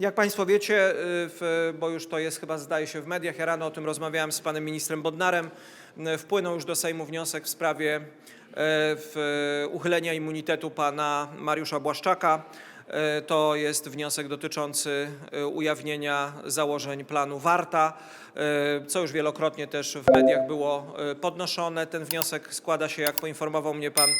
Jak Państwo wiecie, y, w, bo już to jest chyba zdaje się w mediach, ja rano o tym rozmawiałem z panem ministrem Bodnarem, y, wpłynął już do Sejmu wniosek w sprawie y, w, uchylenia immunitetu pana Mariusza Błaszczaka. To jest wniosek dotyczący ujawnienia założeń planu Warta, co już wielokrotnie też w mediach było podnoszone. Ten wniosek składa się, jak poinformował mnie pan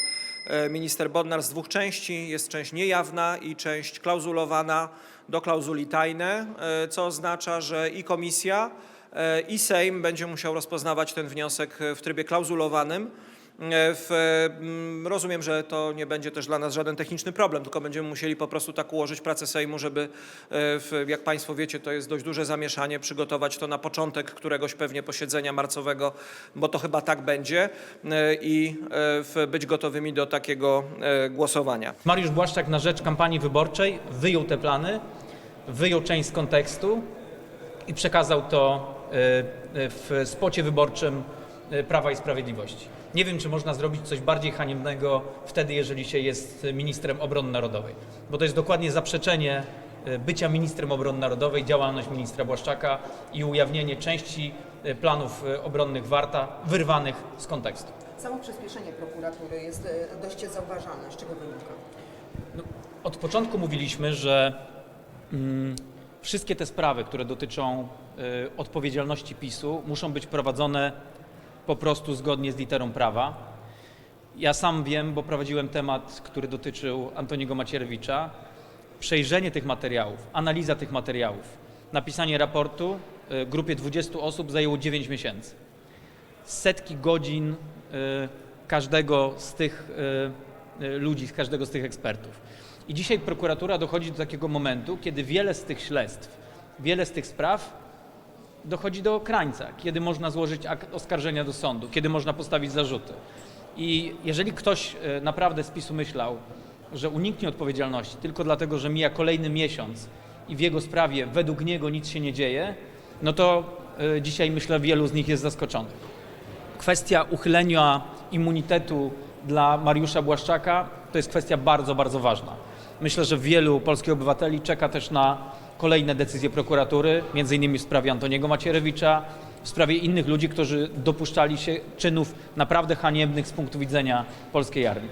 minister Bodnar z dwóch części. Jest część niejawna i część klauzulowana do klauzuli tajne, e, co oznacza, że i komisja, e, i Sejm będzie musiał rozpoznawać ten wniosek w trybie klauzulowanym. E, W, mm, rozumiem, że to nie będzie też dla nas żaden techniczny problem, tylko będziemy musieli po prostu tak ułożyć pracę Sejmu, żeby, e, w, jak Państwo wiecie, to jest dość duże zamieszanie, przygotować to na początek któregoś pewnie posiedzenia marcowego, bo to chyba tak będzie e, i w, być gotowymi do takiego głosowania. Mariusz Błaszczak na rzecz kampanii wyborczej wyjął te plany, wyjął część z kontekstu i przekazał to w spocie wyborczym Prawa i Sprawiedliwości. Nie wiem, czy można zrobić coś bardziej haniebnego wtedy, jeżeli się jest ministrem obrony narodowej, bo to jest dokładnie zaprzeczenie y, bycia ministrem obrony narodowej, działalność ministra Błaszczaka i ujawnienie części y, planów y, obronnych Warta wyrwanych z kontekstu. Samo przyspieszenie prokuratury jest e, dość zauważalne. Z czego wynika? No, od początku mówiliśmy, że mm, wszystkie te sprawy, które dotyczą y, odpowiedzialności PiSu, muszą być prowadzone po prostu zgodnie z literą prawa. Ja sam wiem, bo prowadziłem temat, który dotyczył Antoniego Macierewicza. Przejrzenie tych materiałów, analiza tych materiałów, napisanie raportu y, grupie 20 osób zajęło 9 miesięcy setki godzin y, każdego z tych y, ludzi, każdego z tych ekspertów. I dzisiaj prokuratura dochodzi do takiego momentu, kiedy wiele z tych śledztw, wiele z tych spraw dochodzi do krańca, kiedy można złożyć oskarżenia do sądu, kiedy można postawić zarzuty. I jeżeli ktoś y, naprawdę z PiSu myślał, że uniknie odpowiedzialności tylko dlatego, że mija kolejny miesiąc i w jego sprawie według niego nic się nie dzieje, no to y, dzisiaj myślę wielu z nich jest zaskoczonych kwestia uchylenia immunitetu dla Mariusza Błaszczaka to jest kwestia bardzo, bardzo ważna. Myślę, że wielu polskich obywateli czeka też na kolejne decyzje prokuratury, między innymi w sprawie Antoniego Macierewicza, w sprawie innych ludzi, którzy dopuszczali się czynów naprawdę haniebnych z punktu widzenia polskiej armii.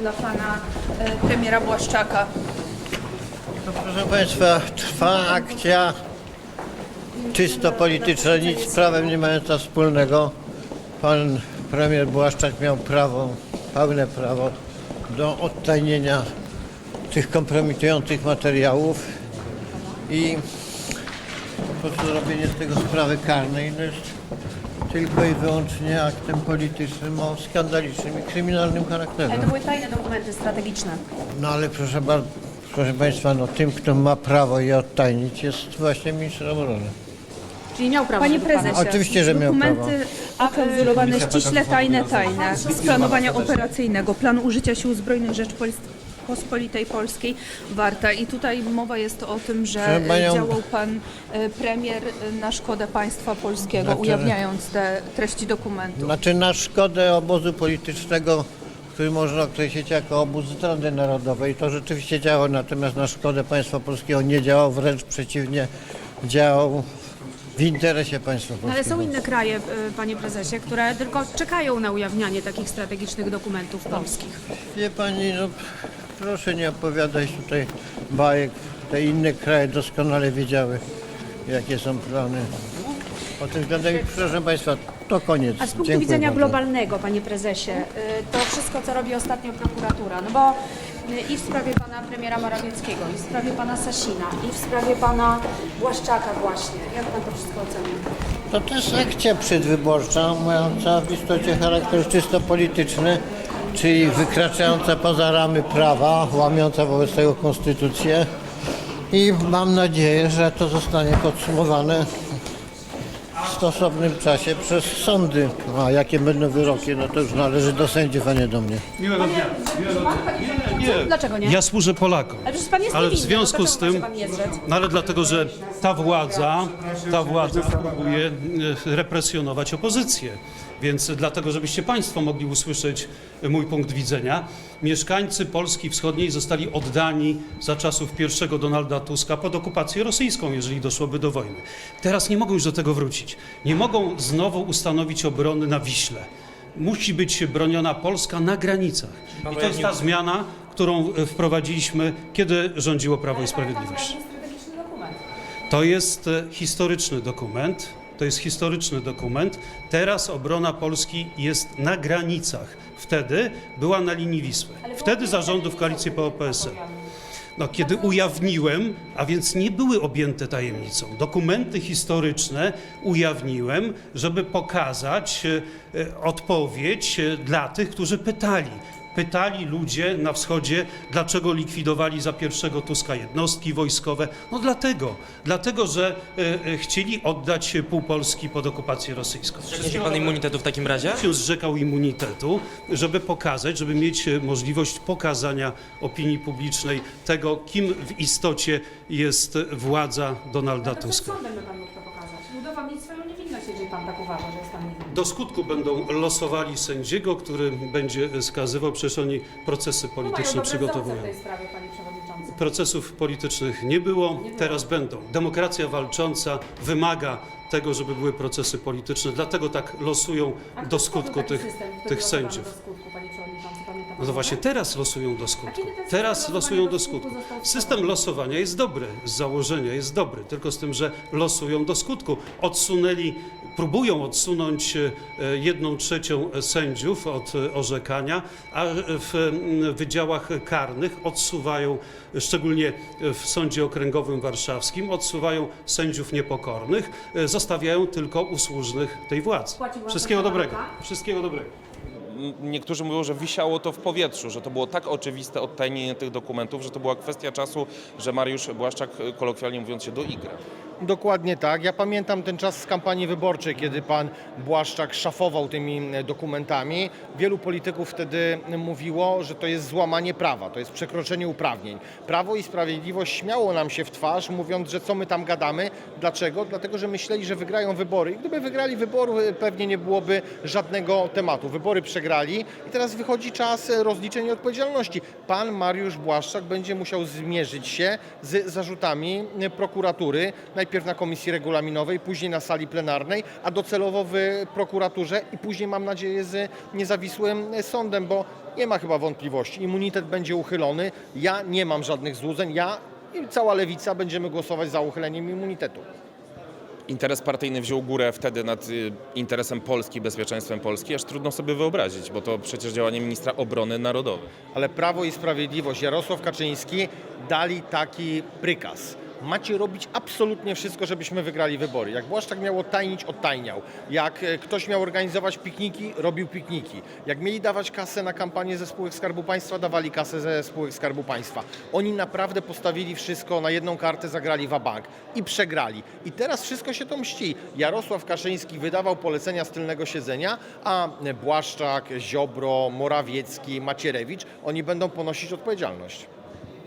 dla pana e, premiera Błaszczaka. No, proszę Państwa, trwa akcja czysto polityczna, nic z prawem nie mająca wspólnego. Pan premier Błaszczak miał prawo, pełne prawo do odtajnienia tych kompromitujących materiałów i po prostu zrobienie z tego sprawy karnej no jest tylko i wyłącznie aktem politycznym o skandalicznym i kryminalnym charakterze. Ale to były tajne dokumenty strategiczne. No ale proszę bardzo, proszę Państwa, no tym, kto ma prawo je odtajnić jest właśnie minister obrony. Czyli miał prawo. Panie pana. prezesie, Oczywiście, że miał dokumenty oklauzulowane ściśle tajne, tajne z planowania operacyjnego, planu użycia sił zbrojnych Rzeczpospolitej Polskiej Warta. I tutaj mowa jest o tym, że panią- działał pan e, premier e, na szkodę państwa polskiego, Znaczy- ujawniając te treści dokumentów. Znaczy na szkodę obozu politycznego, który można określić jako obóz zdrady narodowej, to rzeczywiście działał, natomiast na szkodę państwa polskiego nie działał, wręcz przeciwnie, działał w interesie państwa polskiego. Ale są inne kraje, y, panie prezesie, które tylko czekają na ujawnianie takich strategicznych dokumentów polskich. Wie pani, no proszę nie opowiadać tutaj bajek. Te inne kraje doskonale wiedziały, jakie są plany. O tym względem, proszę państwa, to koniec. A z punktu Dziękuję widzenia bardzo. globalnego, panie prezesie, y, to wszystko, co robi ostatnio prokuratura, no bo y, i w sprawie pana premiera Morawieckiego, i w sprawie pana Sasina, i w sprawie pana Błaszczaka właśnie. Jak pan to wszystko ocenia? To też akcja przedwyborcza, mająca w istocie charakter czysto polityczny, czyli wykraczająca poza ramy prawa, łamiąca wobec tego konstytucję. I mam nadzieję, że to zostanie podsumowane w stosownym czasie przez sądy. A jakie będą wyroki, no to już należy do sędziów, a nie do mnie. Dlaczego nie? Ja służę Polakom. Ale przecież pan jest Ale w niewinny, związku no z czemu tym, ma się pan nie zrzec? no ale dlatego, że ta władza, ta władza próbuje e, represjonować opozycję. Więc dlatego, żebyście Państwo mogli usłyszeć mój punkt widzenia, mieszkańcy Polski Wschodniej zostali oddani za czasów pierwszego Donalda Tuska pod okupację rosyjską, jeżeli doszłoby do wojny. Teraz nie mogą już do tego wrócić. Nie mogą znowu ustanowić obrony na Wiśle. Musi być broniona Polska na granicach. I to jest ta zmiana, którą e, wprowadziliśmy, kiedy rządziło Prawo i Sprawiedliwość. strategiczny dokument. To jest e, historyczny dokument. To jest historyczny dokument. Teraz obrona Polski jest na granicach. Wtedy była na linii Wisły. Wtedy zarządów koalicji PO-PSL. No, kiedy ujawniłem, a więc nie były objęte tajemnicą, dokumenty historyczne ujawniłem, żeby pokazać e, e, odpowiedź e, dla tych, którzy pytali. Pytali ludzie na wschodzie, dlaczego likwidowali za pierwszego Tuska jednostki wojskowe. No dlatego, dlatego, że e, e, chcieli oddać pół Polski pod okupację rosyjską. Zrzeknie się pan immunitetu w takim razie? się zrzekał immunitetu, żeby pokazać, żeby mieć e, możliwość pokazania opinii publicznej tego, kim w istocie jest władza Donalda Tuska. sądem by pan mógł to pokazać. Udowodnić swoją niewinność, jeżeli pan tak uważa, że jest. Do skutku będą losowali sędziego, który będzie skazywał, przecież oni procesy No polityczne przygotowują. w tej sprawie, panie przewodniczący. Procesów politycznych nie było, teraz będą. Demokracja walcząca wymaga tego, żeby były procesy polityczne, dlatego tak losują do skutku tych, system, tych sędziów. Do skutku, No to właśnie teraz losują do skutku. Teraz losują do skutku System losowania jest dobry, z założenia jest dobry, tylko z tym, że losują do skutku. Odsunęli, próbują odsunąć e, jedną trzecią sędziów od e, orzekania, a w wydziałach karnych odsuwają, szczególnie w Sądzie Okręgowym Warszawskim, odsuwają sędziów niepokornych, e, zostawiają tylko usłużnych tej władzy. Wam Wszystkiego dobrego. Wszystkiego dobrego. Niektórzy mówią, że wisiało to w powietrzu, że to było tak oczywiste odtajnienie tych dokumentów, że to była kwestia czasu, że Mariusz Błaszczak, kolokwialnie mówiąc, się doigra. Dokładnie tak. Ja pamiętam ten czas z kampanii wyborczej, kiedy pan Błaszczak szafował tymi e, dokumentami. Wielu polityków wtedy mówiło, że to jest złamanie prawa, to jest przekroczenie uprawnień. Prawo i Sprawiedliwość śmiało nam się w twarz, mówiąc, że co my tam gadamy. Dlaczego? Dlatego, że myśleli, że wygrają wybory. I gdyby wygrali wybory, pewnie nie byłoby żadnego tematu. Wybory przegrali i teraz wychodzi czas e, rozliczenia odpowiedzialności. Pan Mariusz Błaszczak będzie musiał zmierzyć się z zarzutami e, prokuratury, najpierw na komisji regulaminowej, później na sali plenarnej, a docelowo w prokuraturze i później mam nadzieję z niezawisłym sądem, bo nie ma chyba wątpliwości. Immunitet będzie uchylony. Ja nie mam żadnych złudzeń. Ja i cała lewica będziemy głosować za uchyleniem immunitetu. Interes partyjny wziął górę wtedy nad y, interesem Polski, bezpieczeństwem Polski, aż trudno sobie wyobrazić, bo to przecież działanie ministra obrony narodowej. ale Prawo i Sprawiedliwość, Jarosław Kaczyński dali taki prykaz. Macie robić absolutnie wszystko, żebyśmy wygrali wybory. Jak Błaszczak miał odtajnić, odtajniał. Jak e, ktoś miał organizować pikniki, robił pikniki. Jak mieli dawać kasę na kampanię ze spółek Skarbu Państwa, dawali kasę ze spółek Skarbu Państwa. Oni naprawdę postawili wszystko na jedną kartę, zagrali w bank i przegrali. I teraz wszystko się to mści. Jarosław Kaczyński wydawał polecenia z tylnego siedzenia, a Błaszczak, Ziobro, Morawiecki, Macierewicz, oni będą ponosić odpowiedzialność.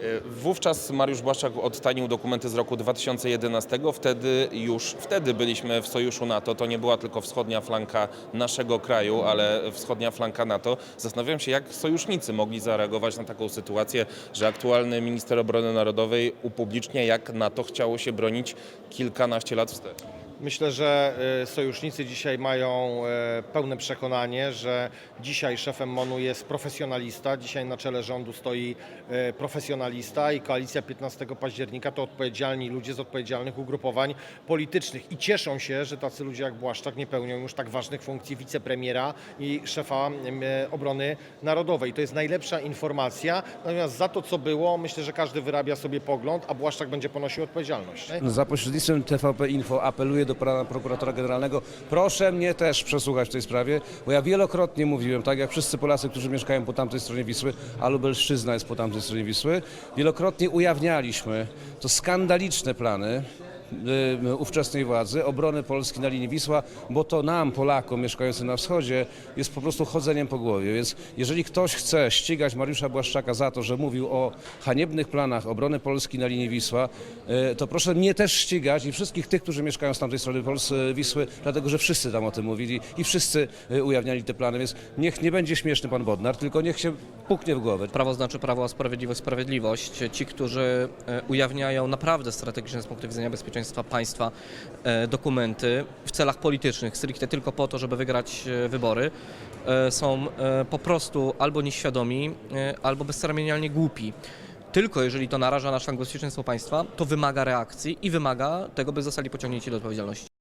Y, Wówczas Mariusz Błaszczak odtajnił dokumenty z roku 2011. Wtedy już wtedy byliśmy w sojuszu NATO. To nie była tylko wschodnia flanka naszego kraju, ale wschodnia flanka NATO. Zastanawiam się, jak sojusznicy mogli zareagować na taką sytuację, że aktualny minister obrony narodowej upublicznia, jak NATO chciało się bronić kilkanaście lat wstecz. Myślę, że e, sojusznicy dzisiaj mają e, pełne przekonanie, że dzisiaj szefem MONU jest profesjonalista, dzisiaj na czele rządu stoi e, profesjonalista i koalicja 15 października to odpowiedzialni ludzie z odpowiedzialnych ugrupowań politycznych i cieszą się, że tacy ludzie jak Błaszczak nie pełnią już tak ważnych funkcji wicepremiera i szefa obrony narodowej. To jest najlepsza informacja, natomiast za to, co było, myślę, że każdy wyrabia sobie pogląd, a Błaszczak będzie ponosił odpowiedzialność. Za pośrednictwem TVP Info apeluję do pana prokuratora generalnego, proszę mnie też przesłuchać w tej sprawie, bo ja wielokrotnie mówiłem, tak jak wszyscy Polacy, którzy mieszkają po tamtej stronie Wisły, a Lubelszczyzna jest po tamtej stronie Wisły, wielokrotnie ujawnialiśmy to skandaliczne plany ówczesnej władzy, obrony Polski na linii Wisła, bo to nam, Polakom mieszkającym na wschodzie, jest po prostu chodzeniem po głowie. Więc jeżeli ktoś chce ścigać Mariusza Błaszczaka za to, że mówił o haniebnych planach obrony Polski na linii Wisła, y, to proszę mnie też ścigać i wszystkich tych, którzy mieszkają z tamtej strony Pols Wisły, dlatego że wszyscy tam o tym mówili i wszyscy y, ujawniali te plany, więc niech nie będzie śmieszny pan Bodnar, tylko niech się puknie w głowę. Prawo znaczy prawo, a sprawiedliwość sprawiedliwość. Ci, którzy ujawniają naprawdę strategiczne z punktu widzenia bezpieczeństwa państwa e, dokumenty w celach politycznych, stricte tylko po to, żeby wygrać e, wybory, e, są po prostu albo nieświadomi, albo bezceremonialnie głupi. Tylko jeżeli to naraża na bezpieczeństwo państwa, to wymaga reakcji i wymaga tego, by zostali pociągnięci do odpowiedzialności.